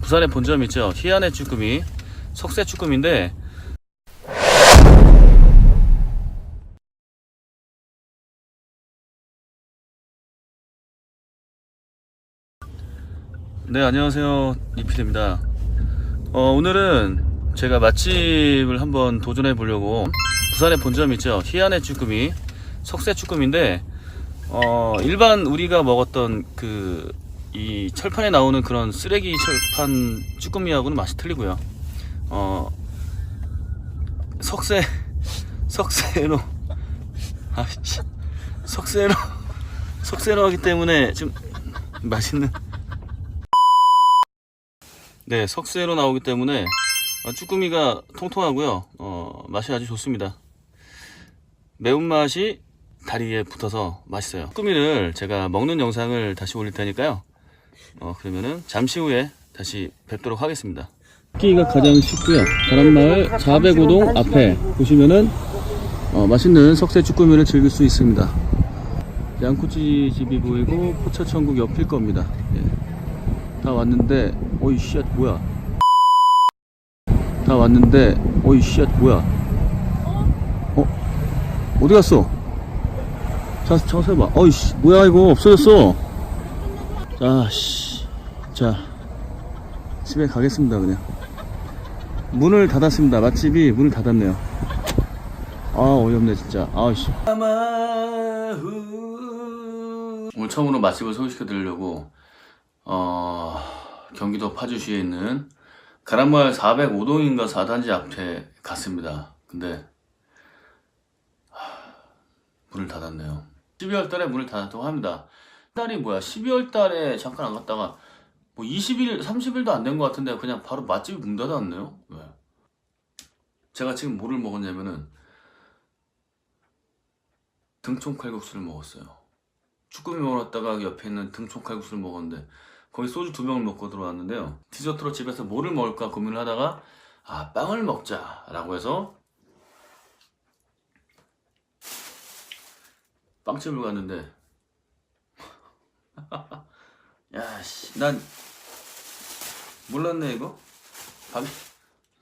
부산에 본점 있죠. 희안의 쭈꾸미, 석쇠 쭈꾸미인데 네 안녕하세요 이피드입니다. 어, 오늘은 제가 맛집을 한번 도전해 보려고 부산에 본점 있죠. 희안의 쭈꾸미, 석쇠 쭈꾸미인데 어, 일반 우리가 먹었던 그 이 철판에 나오는 그런 쓰레기 철판 쭈꾸미하고는 맛이 틀리고요. 어, 석쇠 석쇠로 아씨 석쇠로 석쇠로 하기 때문에 좀 맛있는 네 석쇠로 나오기 때문에 어, 쭈꾸미가 통통하고요. 어, 맛이 아주 좋습니다. 매운맛이 다리에 붙어서 맛있어요. 쭈꾸미를 제가 먹는 영상을 다시 올릴 테니까요. 어, 그러면은 잠시 후에 다시 뵙도록 하겠습니다. 끼가 가장 쉽고요. 바람마을 405동 앞에 보시면은 어, 맛있는 석쇠 쭈꾸미를 즐길 수 있습니다. 양꼬치 집이 보이고 포차천국 옆일 겁니다. 예. 다 왔는데 어이 씨앗 뭐야? 다 왔는데 어이 씨앗 뭐야? 어? 어디 갔어? 자, 자서 해봐. 어이 씨 뭐야 이거 없어졌어. 자, 씨. 자, 집에 가겠습니다 그냥. 문을 닫았습니다. 맛집이 문을 닫았네요. 아 어이없네 진짜. 아씨. 오늘 처음으로 맛집을 소개시켜 드리려고 어, 경기도 파주시에 있는 가람마을 405동인가 4단지 앞에 갔습니다. 근데 하, 문을 닫았네요. 12월 달에 문을 닫았다고 합니다. 달이 뭐야? 12월 달에 잠깐 안 갔다가 뭐 20일, 30일도 안 된 것 같은데 그냥 바로 맛집이 문 닫았네요. 왜? 제가 지금 뭐를 먹었냐면은 등촌 칼국수를 먹었어요. 쭈꾸미 먹었다가 옆에 있는 등촌 칼국수를 먹었는데 거기 소주 두 병을 먹고 들어왔는데요. 디저트로 집에서 뭐를 먹을까 고민을 하다가 아 빵을 먹자 라고 해서 빵집을 갔는데 야 씨 난 몰랐네 이거 바게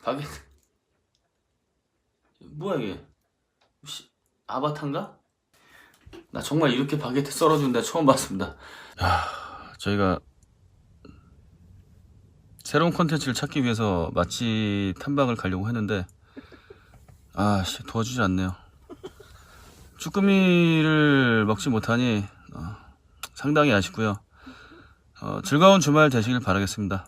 바게 뭐야 이게 씨, 아바타인가? 나 정말 이렇게 바게트 썰어준 데 처음 봤습니다. 야, 저희가 새로운 콘텐츠를 찾기 위해서 맛집 탐방을 가려고 했는데 아씨 도와주지 않네요. 쭈꾸미를 먹지 못하니 어, 상당히 아쉽고요. 어, 즐거운 주말 되시길 바라겠습니다.